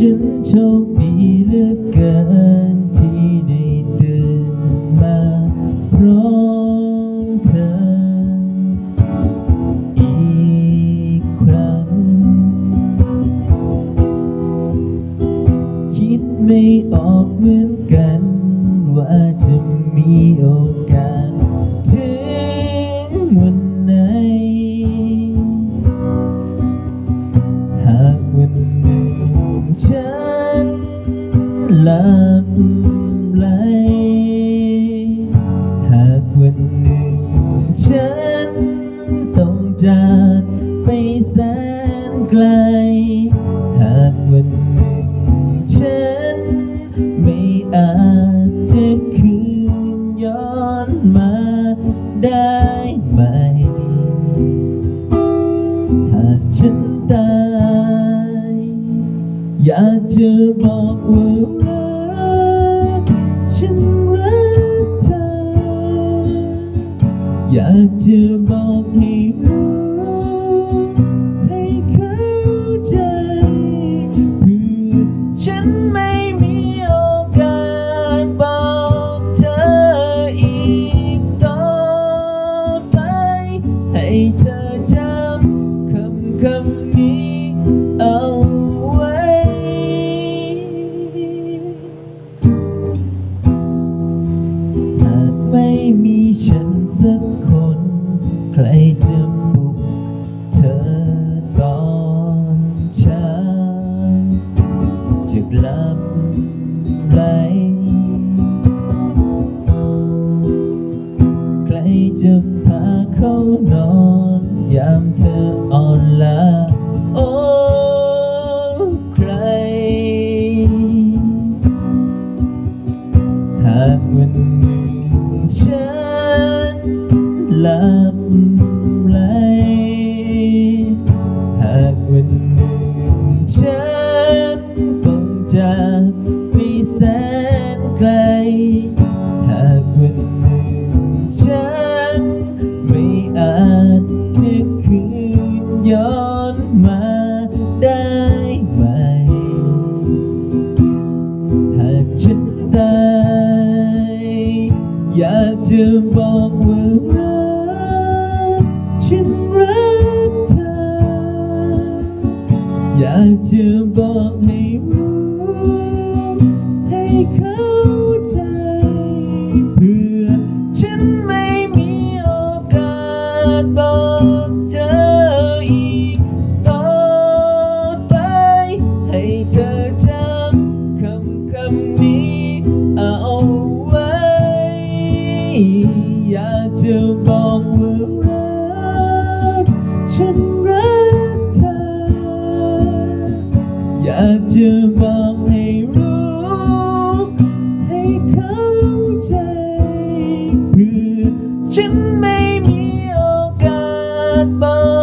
ฉันโชคดีเหลือเกินที่ได้ตื่นมาพร้อมเธอ อีกครั้ง คิดไม่ออกเหมือนกันว่าจะมีโอกาส บไหล หากวันหนึ่งฉันต้องจากไปแสนไกล หากวันหนึ่งฉันไม่อาจจะคืนย้อนมาได้ไหม หากฉันตาย อยากจะบอกว่า อยากจะบอกให้รู้ให้เข้าใจเพื่อฉันไม่มีโอกาสบอกเธออีกต่อไป ให้เธอจำคำคำนี้เอาไว้ หากไม่มีฉันสักคน นอนยามเธอ จะบอกว่ารักฉันรักเธอ อยากจะบอกให้รู้ให้เข้าใจ จะบอกว่ารักฉันรักเธอ อยากจะบอกให้รู้ ให้เข้าใจคือฉันไม่มีโอกาสบอก